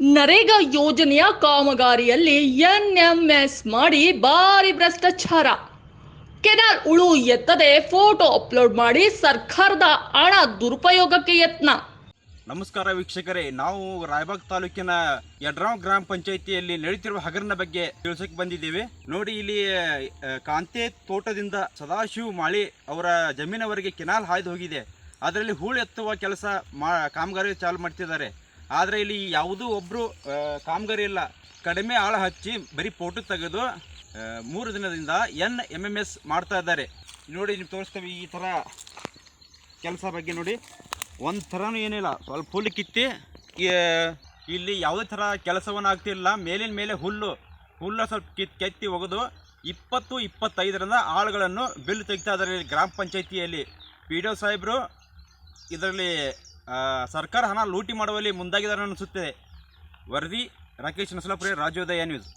ನರೇಗಾ ಯೋಜನೆಯ ಕಾಮಗಾರಿಯಲ್ಲಿ ಎನ್ಎಂಎಸ್ ಮಾಡಿ ಭಾರಿ ಭ್ರಷ್ಟಾಚಾರ. ಕೆನಾಲ್ ಉಳು ಎತ್ತದೆ ಫೋಟೋ ಅಪ್ಲೋಡ್ ಮಾಡಿ ಸರ್ಕಾರದ ಹಣ ದುರುಪಯೋಗಕ್ಕೆ ಯತ್ನ. ನಮಸ್ಕಾರ ವೀಕ್ಷಕರೇ, ನಾವು ರಾಯಬಾಗ್ ತಾಲೂಕಿನ ಯಡ್ರಾವ್ ಗ್ರಾಮ ಪಂಚಾಯಿತಿಯಲ್ಲಿ ನಡೆಯುತ್ತಿರುವ ಹಗರಣ ಬಗ್ಗೆ ತಿಳಿಸಕ್ಕೆ ಬಂದಿದ್ದೇವೆ. ನೋಡಿ, ಇಲ್ಲಿ ಕಾಂತೆ ತೋಟದಿಂದ ಸದಾಶಿವ್ ಮಾಳಿ ಅವರ ಜಮೀನವರೆಗೆ ಕೆನಾಲ್ ಹಾಯ್ದು ಹೋಗಿದೆ. ಅದರಲ್ಲಿ ಹೂಳು ಎತ್ತುವ ಕೆಲಸ ಮಾ ಕಾಮಗಾರಿ ಚಾಲು ಮಾಡ್ತಿದ್ದಾರೆ. ಆದರೆ ಇಲ್ಲಿ ಯಾವುದೂ ಒಬ್ಬರು ಕಾಮಗಾರಿ ಇಲ್ಲ. ಕಡಿಮೆ ಆಳ ಹಚ್ಚಿ ಬರೀ ಫೋಟೋ ತೆಗೆದು ಮೂರು ದಿನದಿಂದ ಎನ್ ಎಂ ಎಂ ಎಸ್ ಮಾಡ್ತಾ ಇದ್ದಾರೆ. ನೋಡಿ ನೀವು ತೋರಿಸ್ತೇವೆ ಈ ಥರ ಕೆಲಸ ಬಗ್ಗೆ ನೋಡಿ. ಒಂದು ಏನಿಲ್ಲ. ಸ್ವಲ್ಪ ಹುಲ್ಲು ಕಿತ್ತಿ ಇಲ್ಲಿ ಯಾವುದೇ ಥರ ಕೆಲಸವನ್ನು ಆಗ್ತಿಲ್ಲ ಮೇಲಿನ ಮೇಲೆ ಹುಲ್ಲು ಹುಲ್ಲು ಸ್ವಲ್ಪ ಕಿತ್, ಕೆತ್ತಿ ಒಗೆದು ಇಪ್ಪತ್ತು, ಇಪ್ಪತ್ತೈದರಿಂದ ಆಳುಗಳನ್ನು ಬಿಲ್ ತೆಗಿತಾ ಇದ್ದಾರೆ ಗ್ರಾಮ ಪಂಚಾಯಿತಿಯಲ್ಲಿ. ಪಿ ಡಿ ಸಾಹೇಬರು ಇದರಲ್ಲಿ ಸರ್ಕಾರ ಹಣ ಲೂಟಿ ಮಾಡುವಲ್ಲಿ ಮುಂದಾಗಿದ್ದಾರೆ ಅನಿಸುತ್ತದೆ ವರದಿ ರಾಕೇಶ್ ನಸಲಾಪುರಿ ರಾಜ್ಯೋದಯ ನ್ಯೂಸ್.